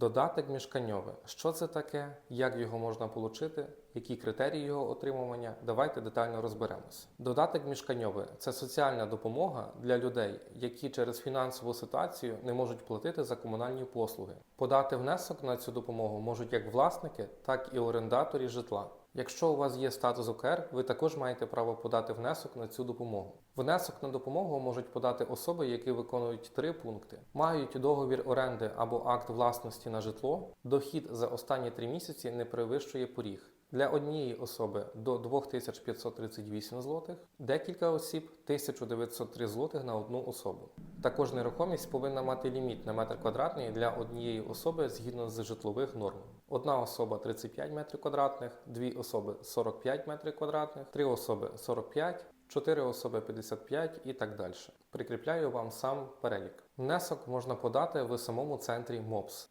Додаток мішканьовий, Що це таке? Як його можна отримати? Які критерії його отримування? Давайте детально розберемось. Додаток мішканьовий це соціальна допомога для людей, які через фінансову ситуацію не можуть платити за комунальні послуги. Подати внесок на цю допомогу можуть як власники, так і орендаторі житла. Якщо у вас є статус ОКР, ви також маєте право подати внесок на цю допомогу. Внесок на допомогу можуть подати особи, які виконують три пункти: мають договір оренди або акт власності на житло, дохід за останні три місяці не перевищує поріг. Для однієї особи до 2538 злотих, декілька осіб 1903 злотих на одну особу. Також нерухомість повинна мати ліміт на метр квадратний для однієї особи згідно з житлових норм. Одна особа 35 метрів квадратних, дві особи 45 метрів квадратних, три особи 45, 4 особи 55 і так далі. Прикріпляю вам сам перелік. Внесок можна подати в самому центрі МОПС.